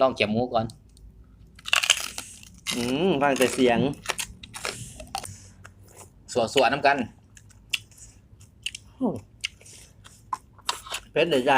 ลองเก็บหมูก่อน อืมฟังแต่เสียงสวดสวดน้ำกันเพชรเดือดใจ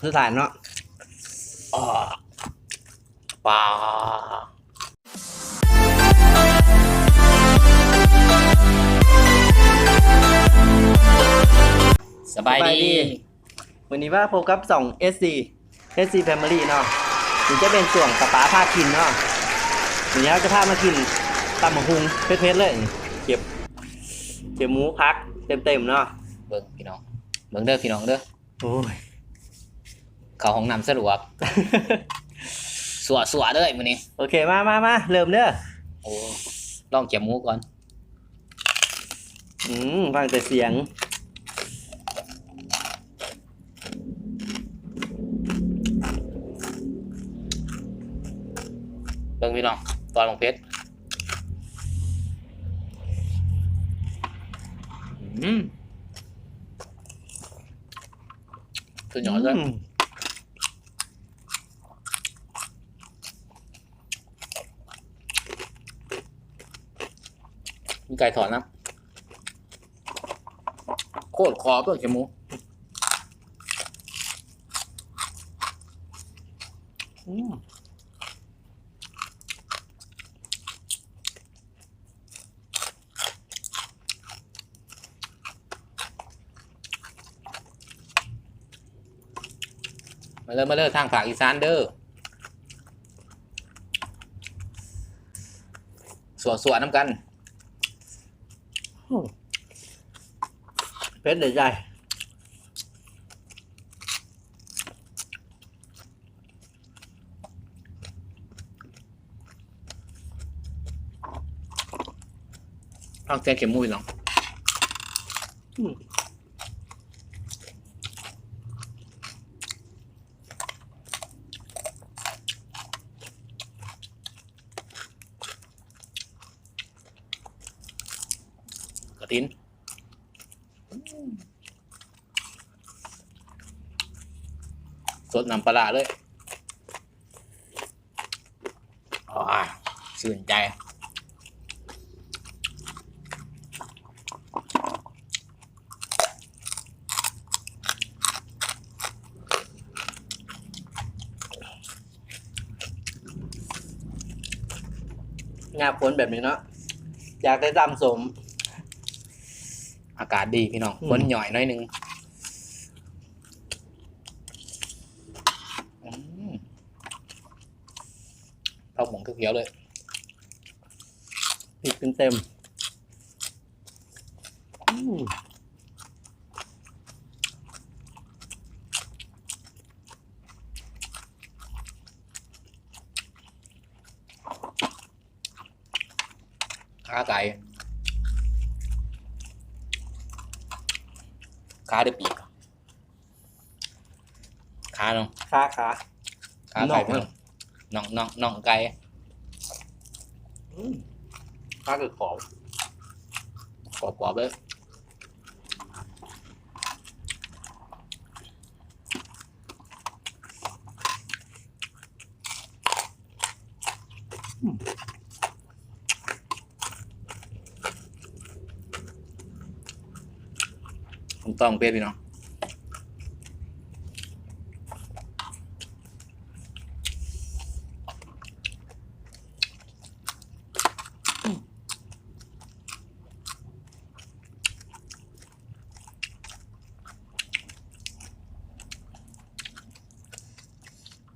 คือถ่ายเนาะอ่าปลาสบายดี วันนี้ว่าโฟกัสสอง SC SC Family เนาะถึงจะเป็นส่วนกระป๋าพากินเนาะวันนี้เราจะพามากินตำมะฮุงเพชรๆเลยเก็บเก็บหมูพักเต็มๆเนาะเบิ่งพี่น้อง เบิ่งเด้อพี่น้องเด้อโอ้ยเขาห้องน้ำสะดวกสวดสวดเลยมื้อนี้โอเคมามามาเริ่มเด้อโอ้ลองเก็บหมูก่อน อืมฟังแต่เสียง เบิ่งพี่น้องตอนลงเพชรอืมสุดยอดเลยอืมมีไก่ถอนนะ โคตรคอเปลือกเก็บหมู มาเริ่มมาเริ่มทางภาคอีสานเด้อสวดสวดน้ำกันเพชรเดือดใจฟังเสียงเข็มมุ้ยน้องอืมกระ ตินสดน้ำปลาเลยอ่าชื่นใจ งาผลแบบนี้เนาะ อยากได้ตำสม อากาศดีพี่น้องอืมฝนหน่อยหน้อยหนึงอืมเข้าหมองเขียวๆเลยพริกเต็มๆอืม ขาไก่ ขาได้ปีกขาเนาะขาขาขาไก่น่องพี่น้องน่องน่องน่องไก่อืมขาคือขอบกรอบๆเลย ต้องเปรี้ยพี่น้อง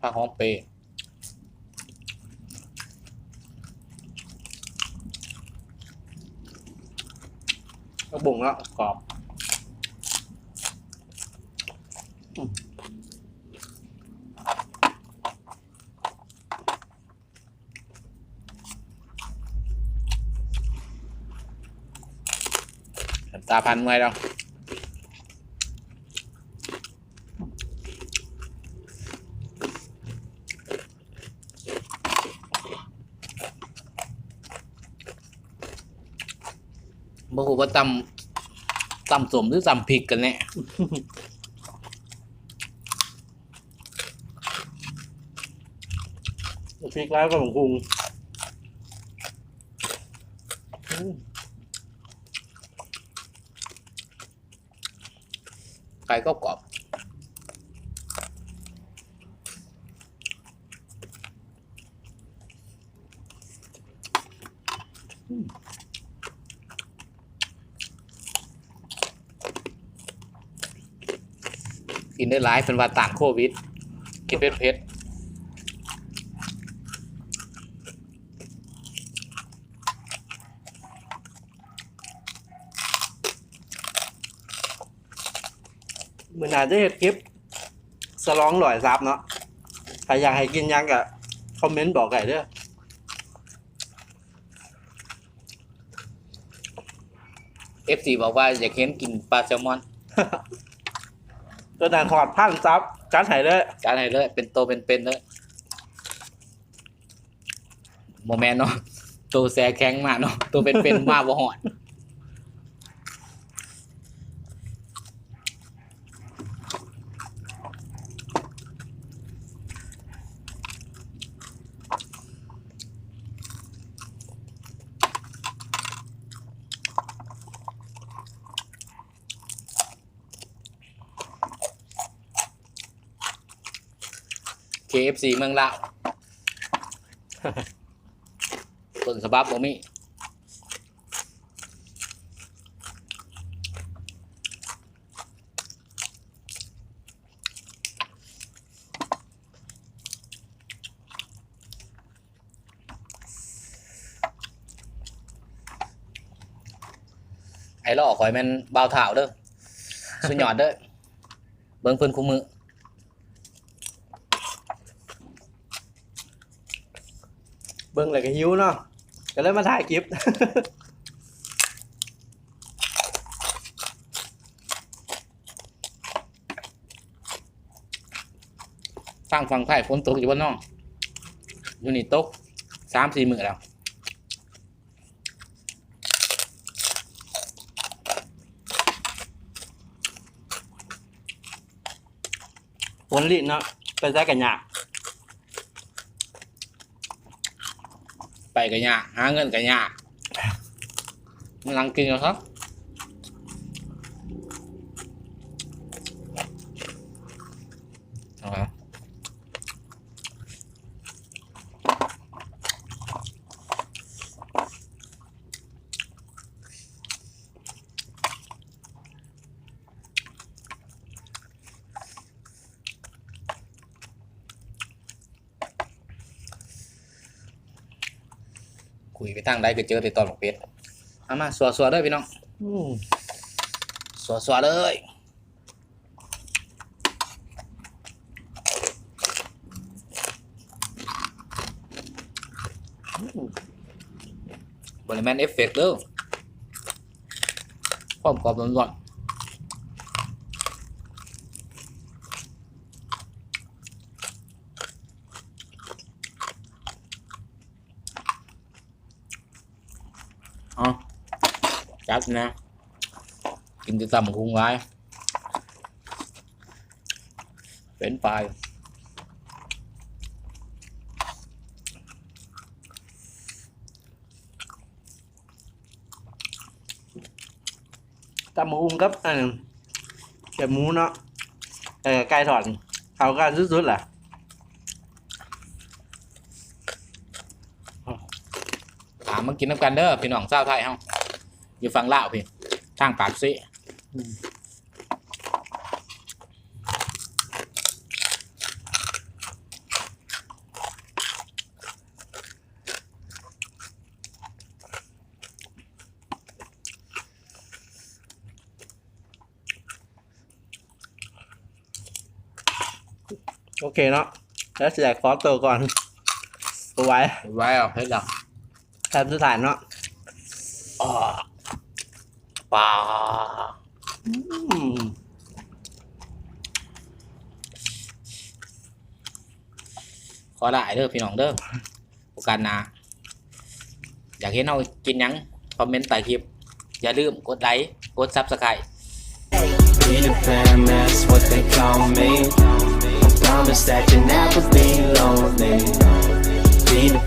ข้าวหอมเปย์กระบุงแล้วกรอบ ตาพันเมื่อยแล้วบ่ฮู้ว่าตำตำสมหรือตำพริกกันแน่ พริกแล้วก็หมูพุงอืมไก่ก็กรอบกินได้หลายเป็นว่าต่างโควิด กินเผ็ดเผ็ด มือหนาจะเห็ดคลิปสลองหลอยซับเนาะใครอยากให้กินยังกะคอมเมนต์บอกไก่เด้อเอฟซีบอกว่าอยากเห็นกินปลาแซลมอนตัวหนาถอดพันซับจัดให้เลยจานไหนเลยเป็นโตเป็นเป็นเลยโมแมนเนาะตัวแซแข็งมาเนาะตัวเป็นเป็นมาบ่หอด KFC เมืองลาวต้นฉบับบ่มีไอ้ล่อข่อยแมันเบาวเท้าเด้อสุดยอดเด้อเบิ่งเพิ่นคุมือ เบิ่งเลยก็หิวเนาะก็เลยมาถ่ายคลิปฟังฟังไทยฝนตกอยู่บ้านนอกอยู่นี่ตกสามสี่มือแล้วผลลิ้นเนาะไปใช้กันยาก ไปกันยากหาเงินกันยากมันลังกินกันครับ คุยไปทางใดก็เจอแต่ตอนบอกเป็ดเอามาสัวสัวๆเลยพี่น้องอืมสัวสัวๆเลยบริแมนเอฟเฟกต์เด้อความกรอบร้อนๆ จัดนะกินจะตำกุ้งไว้เป็นปลายตำหมูอุ้งกับอันแกบหมูเนาะเออไก่ถอดเขากันสุดๆแหละถามมากินน้ำกันเด้อพี่น้องเศร้าวไทยเฮาอยู่ฝั่งลาวพี่ทางปากซิโอเคเนาะแล้วเสียคอตัวก่อนเอาไว้ ไว้เอาเฮ็ดแล้วแทนสุดท้ายเนาะอ่า ปลาขอได้เด้อพี่น้องเด้อโอกาสหน้าอยากเห็นเรากินหยัง คอมเมนต์ใต้คลิป อย่าลืมกดไลค์ กดซับสไครต์ Peter Pan, that's what they call me. I promise that you'll never be lonely. Peter